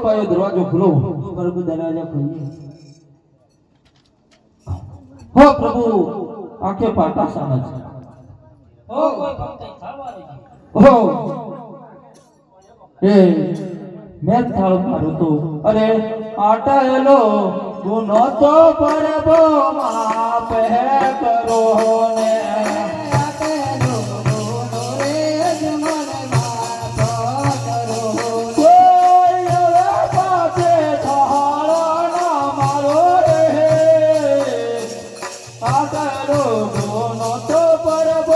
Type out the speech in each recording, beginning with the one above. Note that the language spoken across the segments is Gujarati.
સિપાહીઓ દરવાજો ખુલો પ્રભુ દરવાજા ખોલીએ હો પ્રભુ આંખે પાટા સાના છે હો કોઈ ભક્ત થવા દેજો હો એ મેં થાળ મારું તો અરે આટા એલો ગુનો તો પરબો માપ હે કરો ને কালো মনত পরব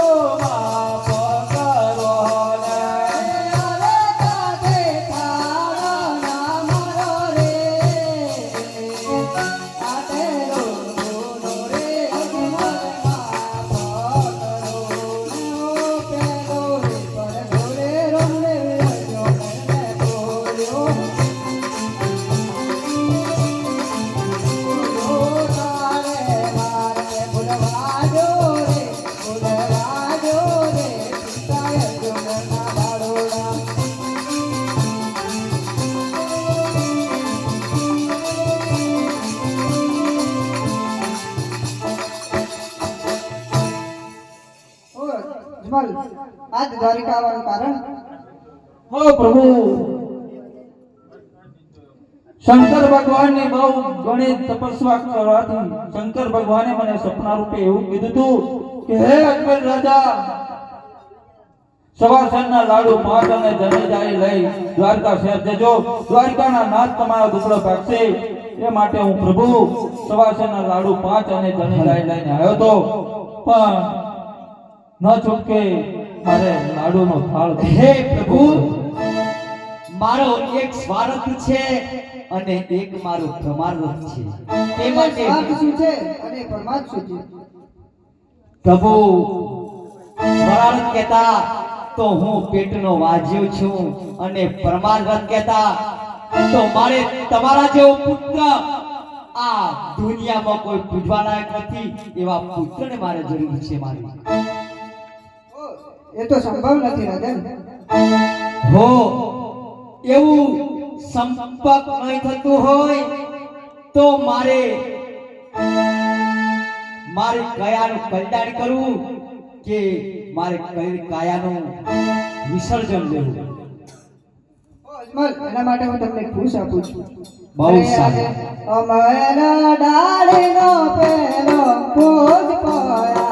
આજ દ્વારિકા આવવાનું કારણ? હો પ્રભુ. શંકર ભગવાનની બહુ ઘણી તપસ્યા કરવાથી શંકર ભગવાને મને સપના રૂપે એવું કીધું કે, હે અકબર રાજા સવાસનના લાડુ પાંચ અને જનેજાઈ લઈ દ્વારકા શહેર જજો. દ્વારકાના નાથ તમારો દુકડો ભાગશે એ માટે હું પ્રભુ સવાસનના લાડુ પાંચ અને જનેજાઈ લઈને આવ્યો તો પણ ન ચૂકે મારે લાડુનો થાળ હે પ્રભુ મારો એક સ્વાર્થ છે અને એક મારો પ્રમાણવત છે. તે માટે સ્વાર્થ શું છે અને પરમાર્થ શું છે? પ્રભુ સ્વરાર્થ કહેતા તો હું પેટનો વાજ્યો છું અને પરમાર્થ કહેતા તો મારે તમારા જેવો પુત્ર આ દુનિયામાં કોઈ પૂજવા લાયક નથી એવા પુત્રને મારે જરૂર છે મારી. એ તો સંભવ નથી રાજન હો એવું સંપર્ક નહીં થતું હોય તો મારે મારે કયાનું કલ્યાણ કરવું કે મારે કઈ કાયાનું વિસર્જન લેવું? એના માટે હું તમને ખુશ આપું છું. બહુ સારું. અમારા ડાળનો પેલો ભોજ પયાનો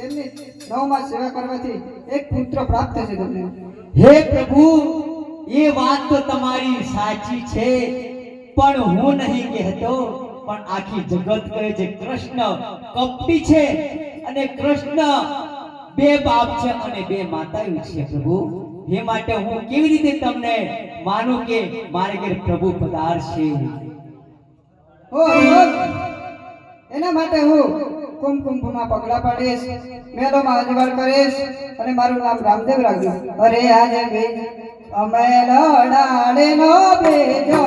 તેમની નવમાં સેવા કરવાથી એક પુત્ર પ્રાપ્ત થશે તમને. હે પ્રભુ એ વાત તો તમારી સાચી છે પણ હું નહીં કહેતો પણ આખી જગત કહે છે કૃષ્ણ કપટી છે અને કૃષ્ણ બે બાપ છે અને બે માતાઓ છે પ્રભુ. એ માટે હું કેવી રીતે તમને માનું કે મારે ઘેર પ્રભુ પધારશે? એના માટે હું કુમકુમમાં પગલા પાડીશ મેલોમાં અજવાળ કરીશ અને મારું નામ રામદેવ રાખજો અરે આજે અમે લડાડે નો બેજો